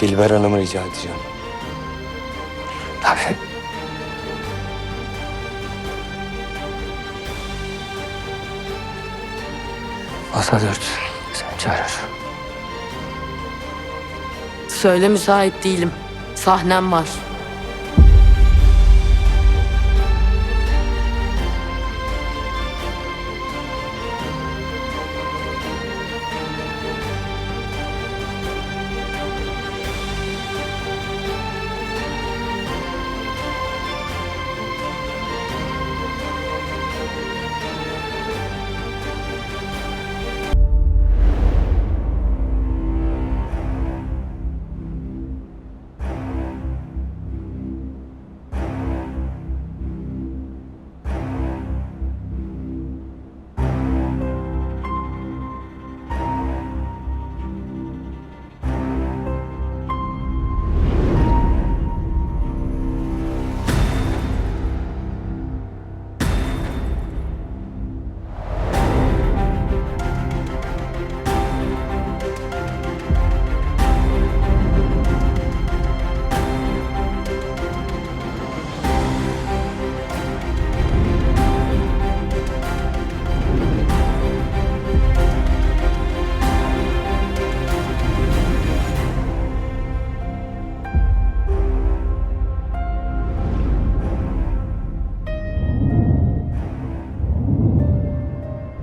Dilber Hanım'ı rica edeceğim. Tabii. Masa dört. Sen çağır. Söyle müsait değilim. Sahnem var.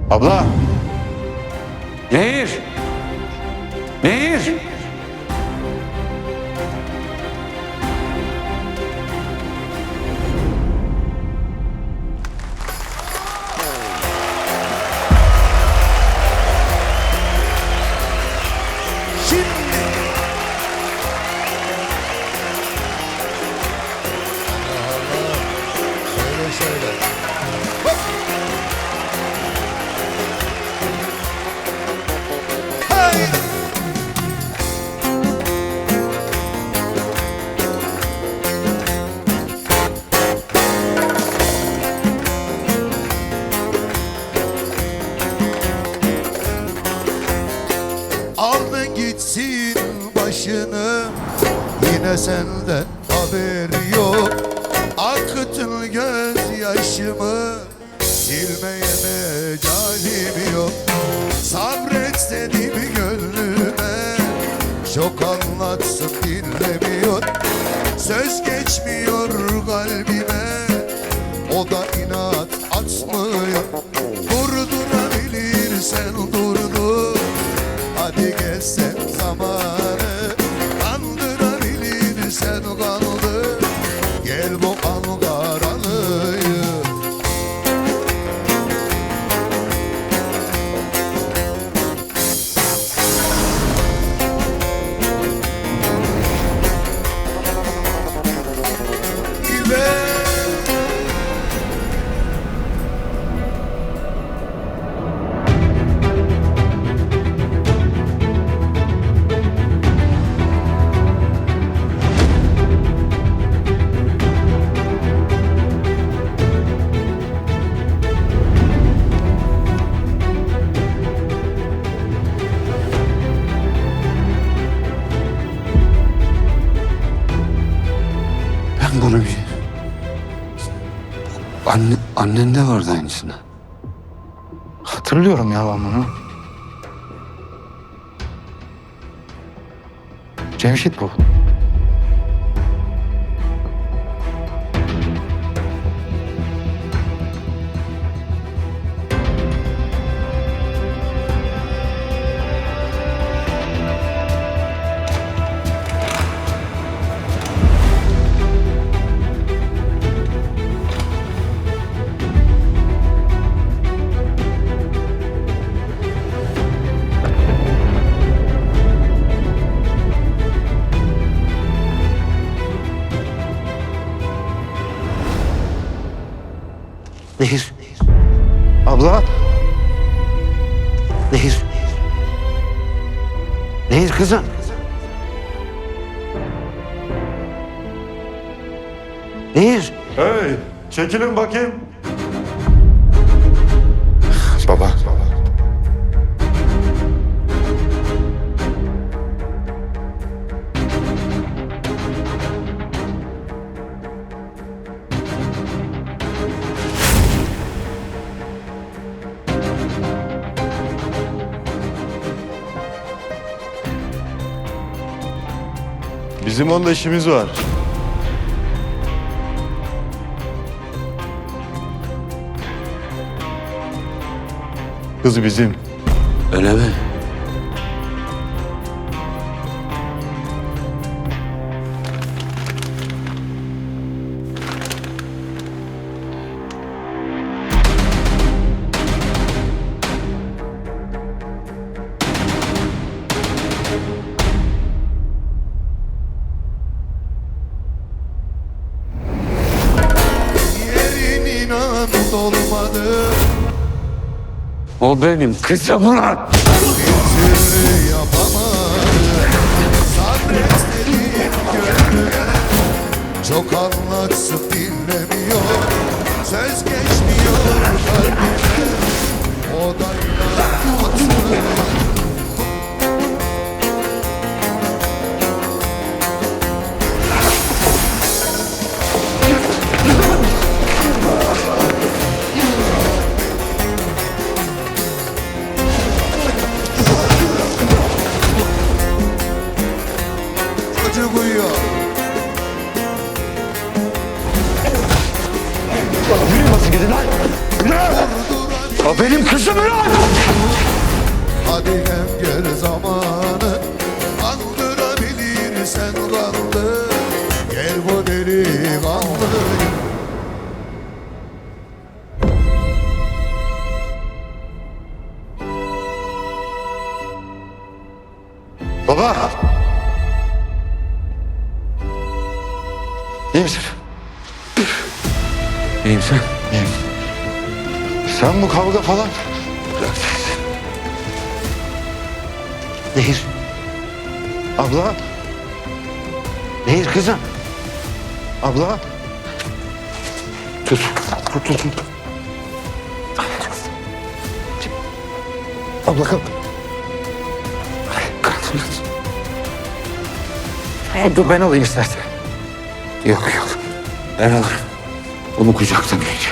Abla. Nehir. Nehir. Senden haber yok. Akıtın gözyaşımı Silmeye mecalim yok. Sabret dedim gönlüme Çok anlatsın dinlemiyor. Söz geçmiyor kalbime O da inat annen de vardı aynısına. Hatırlıyorum ya ben bunu. Cemşit bu. Nehir. Abla. Nehir. Nehir kızım. Nehir. Hey, çekilin bakayım. Bizim onunla işimiz var. Kız bizim. Öyle mi? O benim kızım lan. Çok anlatsın dinlemiyor Söz geçmiyor Çocuk uyuyor Nasıl gidin lan? O benim kızım lan. Hadi hem gel zamanı Kandırabilirsen kandı Gel bu delikanlı İyi misin? İyiyim sen? İyiyim. Sen bu kavga falan. Nehir. Abla. Nehir kızım. Abla. Tut. Tut tut tut. Abla kalk. E, dur ben alayım istersen. Yok yok. Ben alırım. Onu önce.